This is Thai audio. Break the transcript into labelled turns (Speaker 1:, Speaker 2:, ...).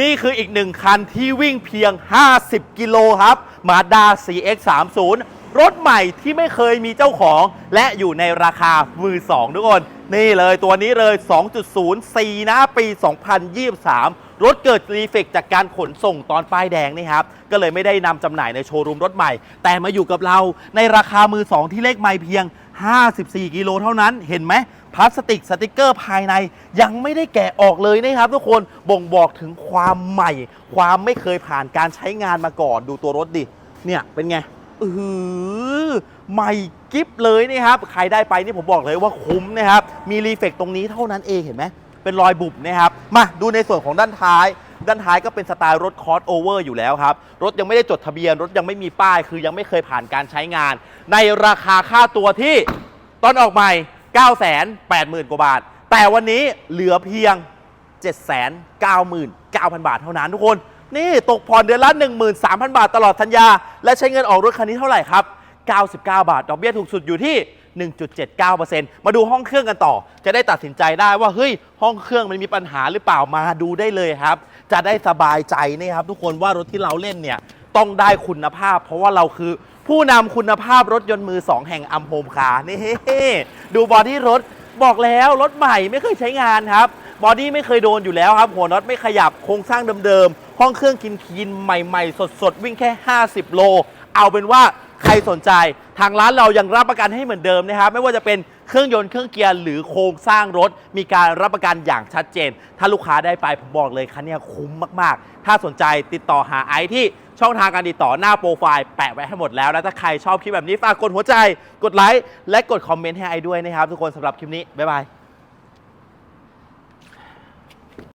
Speaker 1: นี่คืออีกหนึ่งคันที่วิ่งเพียง 50 กิโลครับ Mazda CX-30 รถใหม่ที่ไม่เคยมีเจ้าของ และอยู่ในราคามือสองทุกคน นี่เลยตัวนี้เลย 2.0 4 นะปี 2023 รถเกิดรีเฟกจากการขนส่งตอนป้ายแดงนี่ครับ ก็เลยไม่ได้นำจำหน่ายในโชว์รูมรถใหม่ แต่มาอยู่กับเราในราคามือสองที่เลขไม่เพียง 54 กิโลเท่านั้นเห็นไหม พลาสติกสติกเกอร์ภายในยังไม่ได้แกะออกเลยนะครับ ทุกคนบ่งบอกถึงความใหม่ ความไม่เคยผ่านการใช้งานมาก่อนดูตัวรถดิ เนี่ยเป็นไงอืออใหม่กิฟเลยนี่ครับ ใครได้ไปนี่ผมบอกเลยว่าคุ้มนะครับ มีรีเฟกตรงนี้เท่านั้นเองเห็นไหมเป็นรอยบุบนะครับ มาดูในส่วนของด้านท้าย ด้านท้ายก็เป็นสไตล์รถคอร์สโอเวอร์อยู่แล้วครับ รถยังไม่ได้จดทะเบียน รถยังไม่มีป้าย คือยังไม่เคยผ่านการใช้งาน ในราคาค่าตัวที่ตอนออกใหม่ 980,000 กว่าบาท แต่วันนี้เหลือเพียง 799,000 บาทเท่านั้นทุกคน นี่ตกผ่อนเดือนละ 13,000 บาทตลอดสัญญา และใช้เงินออกรถคันนี้เท่าไหร่ครับ 99 บาท ดอกเบี้ยถูกสุดอยู่ที่ 1.79%มาดูห้องเครื่องกันต่อ จะได้ตัดสินใจได้ว่าเฮ้ยห้องเครื่องมันมีปัญหาหรือเปล่ามาดูได้เลยครับ จะได้สบายใจนะครับทุกคนว่ารถที่เราเล่นเนี่ยต้องได้คุณภาพ เพราะว่าเราคือ ผู้นำคุณภาพรถยนต์มือ2แห่งอัมโฮมคาร์นี่ดูบอดี้รถบอกแล้วรถใหม่ไม่เคยใช้งานครับบอดี้ไม่เคยโดนอยู่แล้วครับ หัวน็อตไม่ขยับโครงสร้างเดิมๆ ห้องเครื่องกินคีนใหม่ๆ สดๆ วิ่งแค่ 50 โล เอาเป็นว่าใครสนใจ ทางร้านเรายังรับประกันให้เหมือนเดิมนะครับ ไม่ว่าจะเป็นเครื่องยนต์เครื่องเกียร์หรือโครงสร้างรถ มีการรับประกันอย่างชัดเจน ถ้าลูกค้าได้ไปผมบอกเลยคันเนี้ยคุ้มมากๆ ถ้าสนใจติดต่อหาไอที่ช่องทางการติดต่อหน้าโปรไฟล์แปะไว้ให้หมดแล้วแล้วถ้าใครชอบคลิปแบบนี้ฝากกดหัวใจ กดไลค์และกดคอมเมนต์ให้ไอด้วยนะครับทุกคนสำหรับคลิปนี้บ๊ายบาย